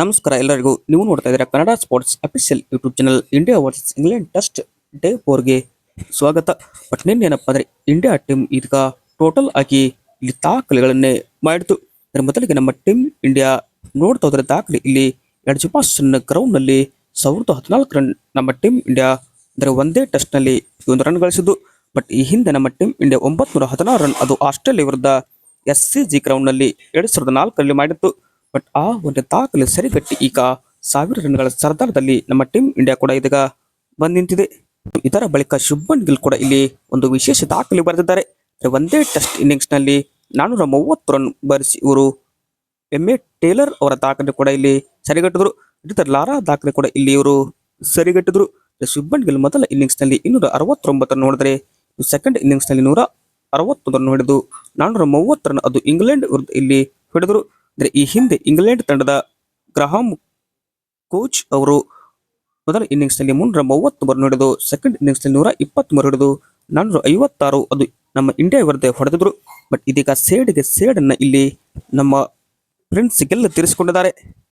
ನಮಸ್ಕಾರ ಎಲ್ಲರಿಗೂ. ನೀವು ನೋಡ್ತಾ ಇದ್ದೀರಾ Kannada sports official YouTube channel India versus England test day ಫೋರ್ಗೆ ಸ್ವಾಗತ. ಬಟ್ ಏನಪ್ಪ ಅಂದ್ರೆ ಇಂಡಿಯಾ ಟೀಮ್ ಈಗ ಟೋಟಲ್ ಆಗಿ ಇಲ್ಲಿ ದಾಖಲೆಗಳನ್ನೇ ಮಾಡಿತು ಅದರ ಮೊದಲಿಗೆ ನಮ್ಮ ಟೀಮ್ ಇಂಡಿಯಾ ನೋಡ್ತಾ ಹೋದ್ರೆ ದಾಖಲೆ ಇಲ್ಲಿ ಎಡ್ಜಪಾಸನ್ ಗ್ರೌಂಡ್ನಲ್ಲಿ ಸಾವಿರದ ಹದಿನಾಲ್ಕು ರನ್ ನಮ್ಮ ಟೀಮ್ ಇಂಡಿಯಾ ಅಂದರೆ ಒಂದೇ ಟೆಸ್ಟ್ನಲ್ಲಿ ಒಂದು ರನ್ ಗಳಿಸಿದ್ದು. ಬಟ್ ಈ ಹಿಂದೆ ನಮ್ಮ ಟೀಮ್ ಇಂಡಿಯಾ ಒಂಬತ್ನೂರ ಹದಿನಾರು ರನ್, ಅದು ಆಸ್ಟ್ರೇಲಿಯಾ ವಿರುದ್ಧ ಎಸ್ ಸಿ ಜಿ ಗ್ರೌಂಡ್ನಲ್ಲಿ ಎರಡ್ ಸಾವಿರದ ನಾಲ್ಕರಲ್ಲಿ ಮಾಡಿತ್ತು. ಬಟ್ ಆ ಒಂದು ದಾಖಲೆ ಸರಿಗಟ್ಟಿ ಈಗ ಸಾವಿರ ರನ್ಗಳ ಸರ್ದಾರದಲ್ಲಿ ನಮ್ಮ ಟೀಮ್ ಇಂಡಿಯಾ ಕೂಡ ಇದೀಗ ಬಂದ್ ನಿಂತಿದೆ. ಇದರ ಬಳಿಕ ಶುಭ್ಮನ್ ಗಿಲ್ ಕೂಡ ಇಲ್ಲಿ ಒಂದು ವಿಶೇಷ ದಾಖಲೆ ಬರೆದಿದ್ದಾರೆ. ಒಂದೇ ಟೆಸ್ಟ್ ಇನ್ನಿಂಗ್ಸ್ನಲ್ಲಿ ನಾನೂರ ಮೂವತ್ತು ರನ್ ಬರೆಸಿ ಇವರು ಎಂ ಎ ಟೇಲರ್ ಅವರ ದಾಖಲೆ ಕೂಡ ಇಲ್ಲಿ ಸರಿಗಟ್ಟಿದ್ರು. ಇದರ ಲಾರಾ ದಾಖಲೆ ಕೂಡ ಇಲ್ಲಿ ಇವರು ಸರಿಗಟ್ಟಿದ್ರು. ಶುಭ್ಮನ್ ಗಿಲ್ ಮೊದಲ ಇನ್ನಿಂಗ್ಸ್ನಲ್ಲಿ ಇನ್ನೂರ ಅರವತ್ತೊಂಬತ್ತು ರನ್ ಹೊಡೆದ್ರೆ ಸೆಕೆಂಡ್ ಇನ್ನಿಂಗ್ಸ್ನಲ್ಲಿ ನೂರ ಅರವತ್ತೊಂದು ರನ್ ಹೊಡೆದು ನಾನೂರ ಮೂವತ್ತು ರನ್ ಅದು ಇಂಗ್ಲೆಂಡ್ ವಿರುದ್ಧ ಇಲ್ಲಿ ಹೊಡೆದರು. ಅಂದ್ರೆ ಈ ಹಿಂದೆ ಇಂಗ್ಲೆಂಡ್ ತಂಡದ ಗ್ರಹಾಂ ಕೋಚ್ ಅವರು ಮೊದಲ ಇನ್ನಿಂಗ್ಸ್ನಲ್ಲಿ ಮುನ್ನೂರ ಮೂವತ್ತು ರನ್ ಹೊಡೆದು ಸೆಕೆಂಡ್ ಇನ್ನಿಂಗ್ಸ್ನಲ್ಲಿ ನೂರ ಇಪ್ಪತ್ಮೂರು ಹಿಡಿದು ನಾನೂರ ಐವತ್ತಾರು ಅದು ನಮ್ಮ ಇಂಡಿಯಾ ವಿರುದ್ಧ ಹೊಡೆದಿದ್ರು. ಬಟ್ ಇದೀಗ ಸೇಡಿಗೆ ಸೇಡನ್ನ ಇಲ್ಲಿ ನಮ್ಮ ಫ್ರೆಂಡ್ಸ್ ಗೆಲ್ಲ ತೀರಿಸಿಕೊಂಡಿದ್ದಾರೆ.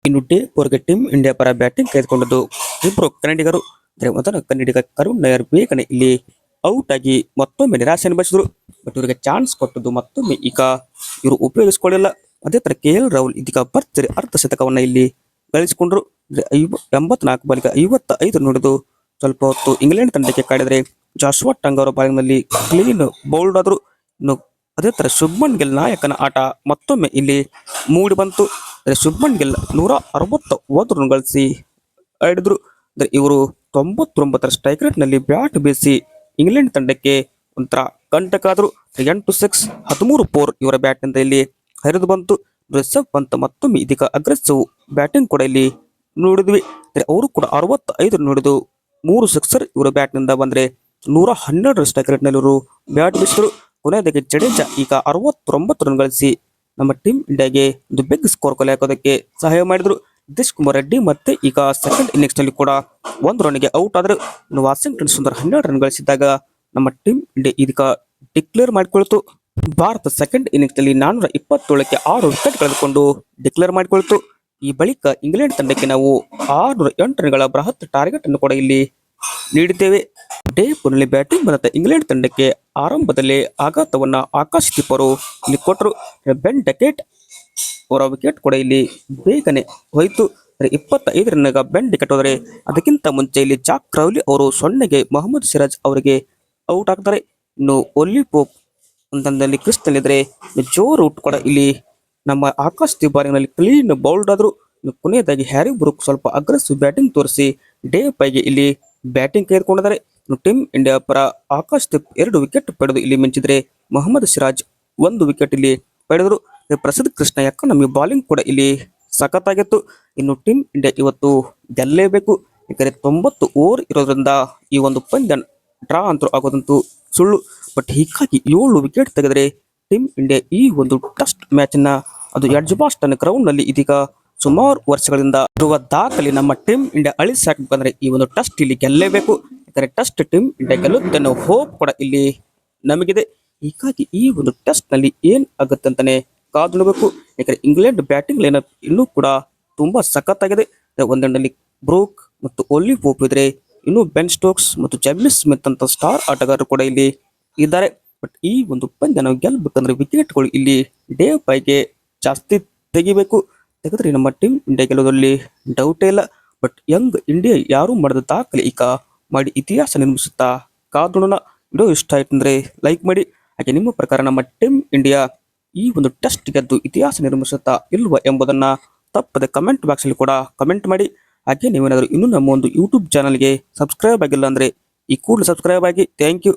ಇನ್ನು ಡೇ ಫೋರ್ಗೆ ಟೀಮ್ ಇಂಡಿಯಾ ಪರ ಬ್ಯಾಟಿಂಗ್ ಕೈದುಕೊಂಡದ್ದು ಇಬ್ಬರು ಕನ್ನಡಿಗರು. ಅಂದ್ರೆ ಮೊದಲ ಕನ್ನಡಿಗ ಕರುಣ್ ನಾಯರ್ ಬೇಗನೆ ಇಲ್ಲಿ ಔಟ್ ಆಗಿ ಮತ್ತೊಮ್ಮೆ ನಿರಾಶೆ ಅನುಭವಿಸಿದ್ರು ಬಟ್ ಇವರಿಗೆ ಚಾನ್ಸ್ ಕೊಟ್ಟದ್ದು ಮತ್ತೊಮ್ಮೆ ಈಗ ಇವರು ಉಪಯೋಗಿಸಿಕೊಳ್ಳಿಲ್ಲ. ಅದೇ ತರ ಕೆ ಎಲ್ ರಾಹುಲ್ ಇದೀಗ ಭರ್ಜರಿ ಅರ್ಧ ಶತಕವನ್ನ ಇಲ್ಲಿ ಗಳಿಸಿಕೊಂಡ್ರು. ಎಂಬತ್ನಾಲ್ಕು ಬಾಲಿಗೆ ಐವತ್ತ ಐದು ನೋಡಿದು ಸ್ವಲ್ಪ ಹೊತ್ತು ಇಂಗ್ಲೆಂಡ್ ತಂಡಕ್ಕೆ ಕಾಡಿದರೆ ಜಾಶ್ವಾ ಟಂಗ್ ಅವರ ಬಾಲಿನಲ್ಲಿ ಕ್ಲೀನ್ ಬೌಲ್ಡ್ ಆದ್ರು. ಇನ್ನು ಅದೇ ತರ ಶುಭ್ಮನ್ ಗಿಲ್ ನಾಯಕನ ಆಟ ಮತ್ತೊಮ್ಮೆ ಇಲ್ಲಿ ಮೂಡಿ ಬಂತು. ಶುಭ್ಮನ್ ಗಿಲ್ ನೂರ ಅರವತ್ತ ಒಂದು ರನ್ ಗಳಿಸಿ ಆಡಿದ್ರು. ಅಂದ್ರೆ ಇವರು ತೊಂಬತ್ತೊಂಬತ್ತರ ಸ್ಟ್ರೈಕ್ ರೇಟ್ನಲ್ಲಿ ಬ್ಯಾಟ್ ಬೀಸಿ ಇಂಗ್ಲೆಂಡ್ ತಂಡಕ್ಕೆ ಒಂಥರ ಕಂಟಕ ಆದ್ರು. ಎಂಟು ಸಿಕ್ಸ್ ಹದಿಮೂರು ಫೋರ್ ಇವರ ಬ್ಯಾಟ್ನಿಂದ ಇಲ್ಲಿ ಹರಿದು ಬಂತು. ರಿಷಬ್ ಪಂತ್ ಮತ್ತೊಮ್ಮೆ ಇದೀಗ ಅಗ್ರೆಸಿವ್ ಬ್ಯಾಟಿಂಗ್ ಕೂಡ ಇಲ್ಲಿ ನೋಡಿದ್ವಿ. ಅವರು ಕೂಡ ಅರವತ್ತೈದು ನೋಡಿದು ಮೂರು ಸಿಕ್ಸರ್ ಇವರ ಬ್ಯಾಟ್ನಿಂದ ಬಂದ್ರೆ ನೂರ ಹನ್ನೆರಡು ರನ್ ರೇಟ್ನಲ್ಲಿ ಇವರು ಬ್ಯಾಟ್ ಬೀಸಿದ್ರು ಕೊನೆಯದಾಗಿ ಜಡೇಜಾ ಈಗ ಅರವತ್ತೊಂಬತ್ತು ರನ್ ಗಳಿಸಿ ನಮ್ಮ ಟೀಮ್ ಇಂಡಿಯಾಗೆ ಒಂದು ಬಿಗ್ ಸ್ಕೋರ್ ಕೊಲೆ ಹಾಕೋದಕ್ಕೆ ಸಹಾಯ ಮಾಡಿದ್ರು. ನಿತೀಶ್ ಕುಮಾರ್ ರೆಡ್ಡಿ ಮತ್ತೆ ಈಗ ಸೆಕೆಂಡ್ ಇನ್ನಿಂಗ್ಸ್ನಲ್ಲಿ ಕೂಡ ಒಂದು ರನ್ಗೆ ಔಟ್ ಆದ್ರೆ. ವಾಷಿಂಗ್ಟನ್ ಸುಂದರ್ ಹನ್ನೆರಡು ರನ್ ಗಳಿಸಿದಾಗ ನಮ್ಮ ಟೀಮ್ ಇಂಡಿಯಾ ಇದೀಗ ಡಿಕ್ಲೇರ್ ಮಾಡಿಕೊಳ್ತು. ಭಾರತ ಸೆಕೆಂಡ್ ಇನ್ನಿಂಗ್ಸ್ನಲ್ಲಿ ನಾನೂರ ಇಪ್ಪತ್ತೇಳಕ್ಕೆ ಆರು ವಿಕೆಟ್ ಕಳೆದುಕೊಂಡು ಡಿಕ್ಲೇರ್ ಮಾಡಿಕೊಳ್ತು. ಈ ಬಳಿಕ ಇಂಗ್ಲೆಂಡ್ ತಂಡಕ್ಕೆ ನಾವು ಆರುನೂರ ಎಂಟು ರನ್ಗಳ ಬೃಹತ್ ಟಾರ್ಗೆಟ್ ಅನ್ನು ಕೂಡ ಇಲ್ಲಿ ನೀಡಿದ್ದೇವೆ. ಡೇ ನಲ್ಲಿ ಬ್ಯಾಟಿಂಗ್ ಬಂದ ಇಂಗ್ಲೆಂಡ್ ತಂಡಕ್ಕೆ ಆರಂಭದಲ್ಲಿ ಆಘಾತವನ್ನು ಆಕಾಶ್ ಕಿಪರು ಇಲ್ಲಿ ಕೊಟ್ಟರು. ಬೆನ್ ಡೆಕೆಟ್ ಅವರ ವಿಕೆಟ್ ಕೂಡ ಇಲ್ಲಿ ಬೇಗನೆ ಹೋಯಿತು. ಇಪ್ಪತ್ತೈದು ರನ್ಗ ಬೆನ್ ಡೆಕೆಟ್ ಹೋದರೆ ಅದಕ್ಕಿಂತ ಮುಂಚೆ ಇಲ್ಲಿ ಜಾಕ್ ಕ್ರೌಲಿ ಅವರು ಸೊನ್ನೆಗೆ ಮೊಹಮ್ಮದ್ ಸಿರಾಜ್ ಅವರಿಗೆ ಔಟ್ ಆಗ್ತಾರೆ. ಇನ್ನು ಒಲ್ಲಿ ಪೋಪ್ ಅಂತಂದಲ್ಲಿ ಕ್ರಿಸ್ನಲ್ಲಿದ್ರೆ ಜೋರು ರೂಟ್ ಕೂಡ. ಇಲ್ಲಿ ನಮ್ಮ ಆಕಾಶ್ ತಿವಾರಿನಲ್ಲಿ ಕ್ಲೀನ್ ಬೌಲ್ಡ್ ಆದ್ರು ಕೊನೆಯದಾಗಿ ಹ್ಯಾರಿ ಬ್ರೂಕ್ ಸ್ವಲ್ಪ ಅಗ್ರೆಸಿವ್ ಬ್ಯಾಟಿಂಗ್ ತೋರಿಸಿ ಡೇ ಪೈಗೆ ಇಲ್ಲಿ ಬ್ಯಾಟಿಂಗ್ ಕೈದುಕೊಂಡಿದ್ದಾರೆ ಟೀಮ್ ಇಂಡಿಯಾ ಪರ ಆಕಾಶ್ ದೀಪ್ ಎರಡು ವಿಕೆಟ್ ಪಡೆದು ಇಲ್ಲಿ ಮಿಂಚಿದ್ರೆ ಮೊಹಮ್ಮದ್ ಸಿರಾಜ್ ಒಂದು ವಿಕೆಟ್ ಇಲ್ಲಿ ಪಡೆದರು. ಪ್ರಸಿದ್ಧ ಕೃಷ್ಣ ಯಾಕ ನಮಗೆ ಬಾಲಿಂಗ್ ಕೂಡ ಇಲ್ಲಿ ಸಖತ್ತಾಗಿತ್ತು. ಇನ್ನು ಟೀಮ್ ಇಂಡಿಯಾ ಇವತ್ತು ಗೆಲ್ಲಲೇಬೇಕು ಯಾಕಂದ್ರೆ ತೊಂಬತ್ತು ಓವರ್ ಇರೋದ್ರಿಂದ ಈ ಒಂದು ಪಂದ್ಯ ಡ್ರಾ ಅಂತರೂ ಆಗೋದಂತೂ ಸುಳ್ಳು. ಬಟ್ ಹೀಗಾಗಿ ಏಳು ವಿಕೆಟ್ ತೆಗೆದರೆ ಟೀಮ್ ಇಂಡಿಯಾ ಈ ಒಂದು ಟೆಸ್ಟ್ ಮ್ಯಾಚ್ನ ಅದು ಎಡ್ಜ್ಬಾಸ್ಟನ್ ಗ್ರೌಂಡ್ನಲ್ಲಿ ಇದೀಗ ಸುಮಾರು ವರ್ಷಗಳಿಂದ ಇರುವ ದಾಖಲೆ ನಮ್ಮ ಟೀಮ್ ಇಂಡಿಯಾ ಅಳಿಸಾಕ್ ಬಂದ್ರೆ ಈ ಒಂದು ಟೆಸ್ಟ್ ಇಲ್ಲಿ ಗೆಲ್ಲೇಬೇಕು ಯಾಕಂದ್ರೆ ಟೆಸ್ಟ್ ಟೀಮ್ ಇಂಡಿಯಾ ಗೆಲ್ಲುತ್ತೆ ಅನ್ನೋ ಹೋಪ್ ಕೂಡ ಇಲ್ಲಿ ನಮಗಿದೆ. ಹೀಗಾಗಿ ಈ ಒಂದು ಟೆಸ್ಟ್ನಲ್ಲಿ ಏನ್ ಆಗುತ್ತೆ ಅಂತಾನೆ ಕಾದು ನೋಡಬೇಕು. ಯಾಕಂದ್ರೆ ಇಂಗ್ಲೆಂಡ್ ಬ್ಯಾಟಿಂಗ್ ಲೈನಪ್ ಇನ್ನೂ ಕೂಡ ತುಂಬಾ ಸಖತ್ತಾಗಿದೆ. ಒಂದೆಂಡಲ್ಲಿ ಬ್ರೂಕ್ ಮತ್ತು ಒಲಿ ಪೋಪ್ ಇದ್ರೆ ಇನ್ನು ಬೆನ್ ಸ್ಟೋಕ್ಸ್ ಮತ್ತು ಜೆಮ್ಮಿಸ್ ಸ್ಮಿತ್ ಅಂತ ಸ್ಟಾರ್ ಆಟಗಾರರು ಕೂಡ ಇಲ್ಲಿ ಇದ್ದಾರೆ. ಬಟ್ ಈ ಒಂದು ಪಂದ್ಯ ನಾವು ಗೆಲ್ಲಬೇಕಂದ್ರೆ ವಿಕೆಟ್ಗಳು ಇಲ್ಲಿ ಡೇ ಬೈಗೆ ಜಾಸ್ತಿ ತೆಗಿಬೇಕು. ತೆಗೆದ್ರೆ ನಮ್ಮ ಟೀಮ್ ಇಂಡಿಯಾ ಗೆಲ್ಲೋದ್ರಲ್ಲಿ ಡೌಟೇ ಇಲ್ಲ. ಬಟ್ ಯಂಗ್ ಇಂಡಿಯಾ ಯಾರು ಮಾಡಿದ ದಾಖಲೆ ಈಗ ಮಾಡಿ ಇತಿಹಾಸ ನಿರ್ಮಿಸುತ್ತಾ ಕಾದೋಣ ವಿಡಿಯೋ ಇಷ್ಟ ಆಯ್ತು ಅಂದ್ರೆ ಲೈಕ್ ಮಾಡಿ. ಹಾಗೆ ನಿಮ್ಮ ಪ್ರಕಾರ ನಮ್ಮ ಟೀಮ್ ಇಂಡಿಯಾ ಈ ಒಂದು ಟೆಸ್ಟ್ ಗೆದ್ದು ಇತಿಹಾಸ ನಿರ್ಮಿಸುತ್ತಾ ಇಲ್ವಾ ಎಂಬುದನ್ನ ತಪ್ಪದೆ ಕಮೆಂಟ್ ಬಾಕ್ಸ್ ಅಲ್ಲಿ ಕೂಡ ಕಮೆಂಟ್ ಮಾಡಿ. ಹಾಗೆ ನೀವೇನಾದರೂ ಇನ್ನೂ ನಮ್ಮ ಒಂದು ಯೂಟ್ಯೂಬ್ ಚಾನಲ್ಗೆ ಸಬ್ಸ್ಕ್ರೈಬ್ ಆಗಿಲ್ಲ ಅಂದ್ರೆ ಈ ಕೂಡ ಸಬ್ಸ್ಕ್ರೈಬ್ ಆಗಿ. Thank you